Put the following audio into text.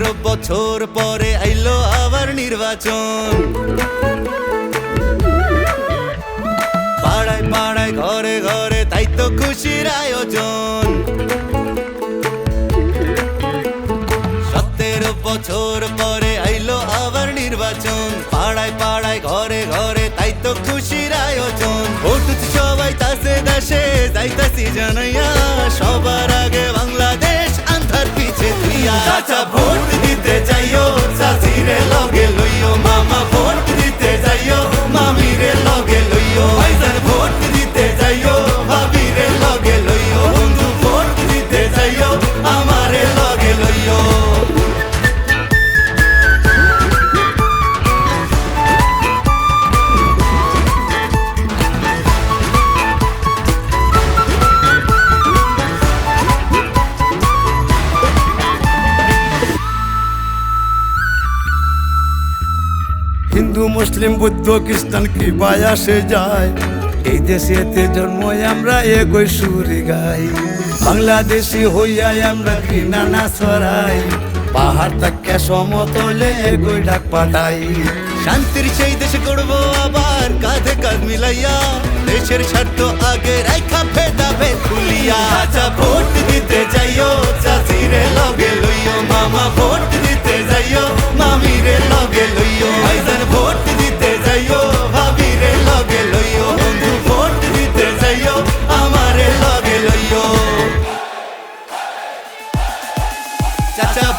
সতেরো বছর পরে আইলো আবার নির্বাচন। পাড়ায় পাড়ায়, ঘরে ঘরে, তাই তো খুশির আয়োজন। সতেরো বছর পরে আইলো আবার নির্বাচন। পাড়ায় পাড়ায়, ঘরে ঘরে, তাই তো খুশির আয়োজন। ভোট সবাই তাসে দাসে যাইতাছি জানাইয়া, সবার আগে বাংলাদেশ আন্ধার পিছে তুইয়া হিন্দু, মুসলিম, বুদ্ধ, খ্রিস্টান কি বায়াসে যায়? এই দেশেতে জন্ম আমরা এগোই সুরে গাই। বাংলাদেশি হইয়া আমরা ঘৃণা না ছড়াই? পাহাড় তাকে সমতলে এগোই ডাক পাঠাই। শান্তির সেই দেশে করব আবার, কাঁধে কাঁধ মিলাইয়া। দেশের স্বার্থ আগে রাখা ভেদা ভেদ আচ্ছা ভোট That's a